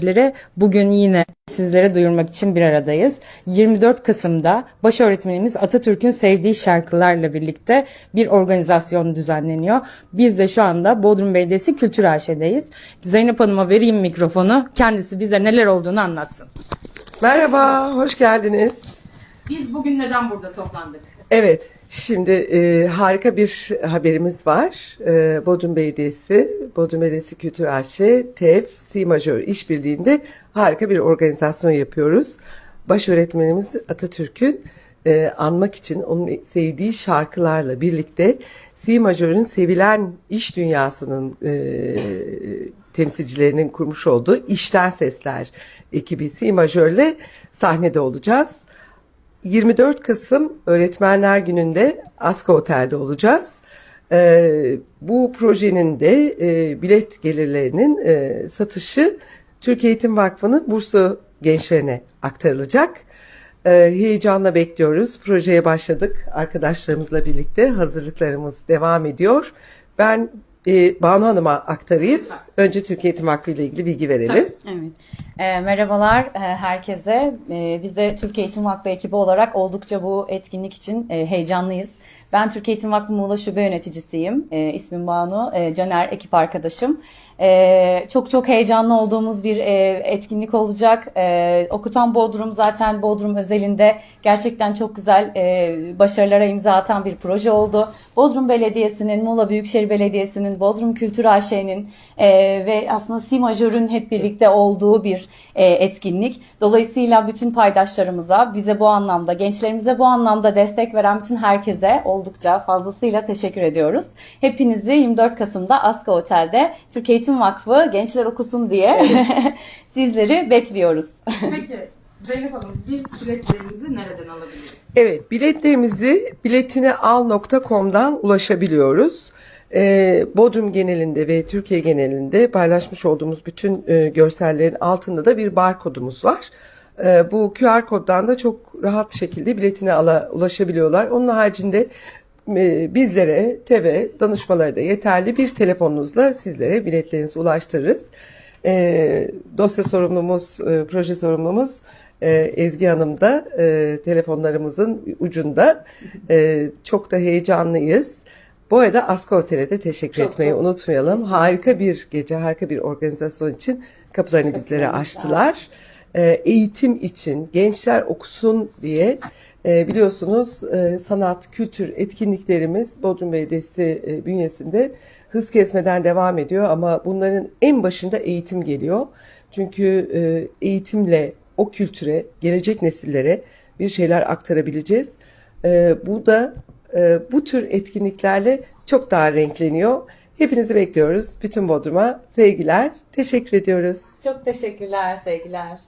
öğrencileri bugün yine sizlere duyurmak için bir aradayız. 24 Kasım'da baş öğretmenimiz Atatürk'ün sevdiği şarkılarla birlikte bir organizasyon düzenleniyor. Biz de şu anda Bodrum Belediyesi Kültür AŞ'deyiz. Zeynep Hanım'a vereyim mikrofonu. Kendisi bize neler olduğunu anlatsın. Merhaba, hoş geldiniz. Biz bugün neden burada toplandık? Evet, şimdi e, harika bir haberimiz var. E, Bodrum Belediyesi, Bodrum Belediyesi Kültür AŞ, TEF, C Majör işbirliğinde harika bir organizasyon yapıyoruz. Baş öğretmenimiz Atatürk'ün e, anmak için onun sevdiği şarkılarla birlikte C Majör'ün sevilen iş dünyasının e, temsilcilerinin kurmuş olduğu İşten Sesler ekibi C Majör'le sahnede olacağız. 24 Kasım Öğretmenler Günü'nde Aska Otel'de olacağız. Ee, bu projenin de e, bilet gelirlerinin e, satışı Türkiye Eğitim Vakfı'nın burslu gençlerine aktarılacak. Ee, heyecanla bekliyoruz. Projeye başladık. Arkadaşlarımızla birlikte hazırlıklarımız devam ediyor. Ben e, Banu Hanım'a aktarayım. Önce Türkiye Eğitim Vakfı ile ilgili bilgi verelim. Evet. E, merhabalar e, herkese. E, biz de Türkiye Eğitim Vakfı ekibi olarak oldukça bu etkinlik için e, heyecanlıyız. Ben Türkiye Eğitim Vakfı Muğla Şube Yöneticisiyim. E, ismim Banu. E, Caner ekip arkadaşım. E, çok çok heyecanlı olduğumuz bir e, etkinlik olacak. E, Okutan Bodrum zaten Bodrum özelinde gerçekten çok güzel e, başarılara imza atan bir proje oldu. Bodrum Belediyesi'nin, Muğla Büyükşehir Belediyesi'nin, Bodrum Kültür AŞ'nin e, ve aslında Si Majör'ün hep birlikte olduğu bir e, etkinlik. Dolayısıyla bütün paydaşlarımıza, bize bu anlamda, gençlerimize bu anlamda destek veren bütün herkese oldukça fazlasıyla teşekkür ediyoruz. Hepinizi 24 Kasım'da Aska Otel'de Türkiye Eğitim Vakfı Gençler Okusun diye sizleri bekliyoruz. Peki Zeynep Hanım biz biletlerimizi nereden alabiliriz? Evet, biletlerimizi biletinial.com'dan ulaşabiliyoruz. Ee, Bodrum genelinde ve Türkiye genelinde paylaşmış olduğumuz bütün e, görsellerin altında da bir barkodumuz var. Ee, bu QR koddan da çok rahat şekilde biletine ala, ulaşabiliyorlar. Onun haricinde bizlere TV danışmaları da yeterli bir telefonunuzla sizlere biletlerinizi ulaştırırız. Ee, dosya sorumlumuz, e, proje sorumlumuz e, Ezgi Hanım da e, telefonlarımızın ucunda. E, çok da heyecanlıyız. Bu arada Aska Otel'e de teşekkür Çok, etmeyi çok. unutmayalım. Harika bir gece, harika bir organizasyon için kapılarını bizlere açtılar. E, eğitim için, gençler okusun diye e, biliyorsunuz e, sanat, kültür etkinliklerimiz Bodrum Belediyesi e, bünyesinde hız kesmeden devam ediyor ama bunların en başında eğitim geliyor. Çünkü e, eğitimle o kültüre, gelecek nesillere bir şeyler aktarabileceğiz. Bu da bu tür etkinliklerle çok daha renkleniyor. Hepinizi bekliyoruz. Bütün Bodrum'a sevgiler. Teşekkür ediyoruz. Çok teşekkürler, sevgiler.